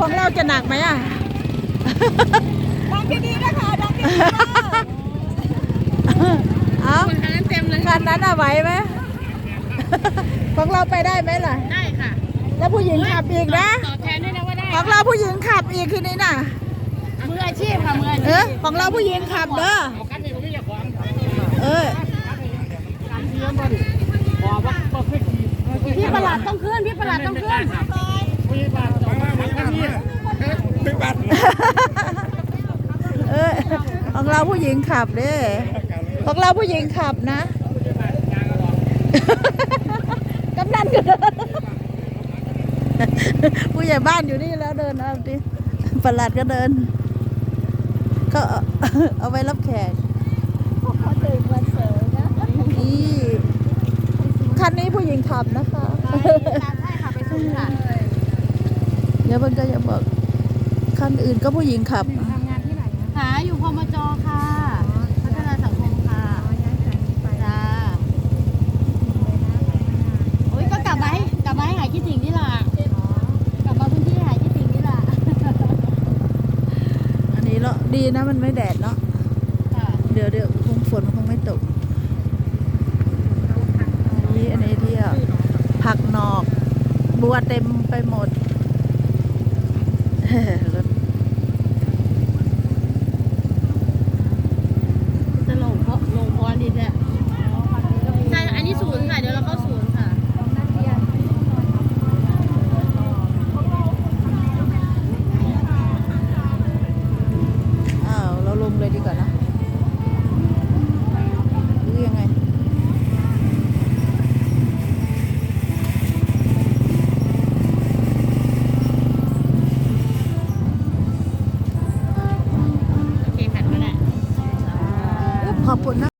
ของเราจะหนักไหมอะดังดีๆนะคะดังดีๆค่ะเอาคนทางนั้นเต็มเลยคันนั้นอะไหวไหมของเราไปได้ไหมล่ะ ได้ค่ะ แล้วผู้หญิงขับอีกนะตอบแทนด้วยนะว่าได้ของเราผู้หญิงขับอีกคืนนี้น่ะมืออาชีพค่ะมืออาเอชีอพของเราผู้หญิงขับเด้อเออพี่ประหลัดต้องขึ้นพี่ประหลัดต้องขึ้น เออของเราผู้หญิงขับเด้อของเราผู้หญิงขับนะกำนันก็เดินผู้ใหญ่บ้านอยู่นี่แล้วเดินเอาดิประหลัดก็เดินก็เอาไว้รับแขกเขาตื่นวันเสาร์นะนี่คันนี้ผู้หญิงขับนะคะใช่ค่ะไปส่งค่ะ เดี๋ยวเพิ่นก็จะบอกคันอื่นก็ผู้หญิงขับ ทำงานที่ไหนนะหาอยู่พมจค่ะ พัฒนาสังคมค่ะย้ายสถานีไปจ้าโอ้ยก็กลับมาให้กลับมาให้หายคิดถึงนี่ล่ะกลับมาพื้นที่หายคิดถึงนี่ล่ะอันนี้เนาะดีนะมันไม่แดดเนาะค่ะเดี๋ยวเดี๋ยวคงฝนคงไม่ตกอันนี้อันนี้ที่ผักนอก บัวเต็มไปหมด ラッピー。 โอ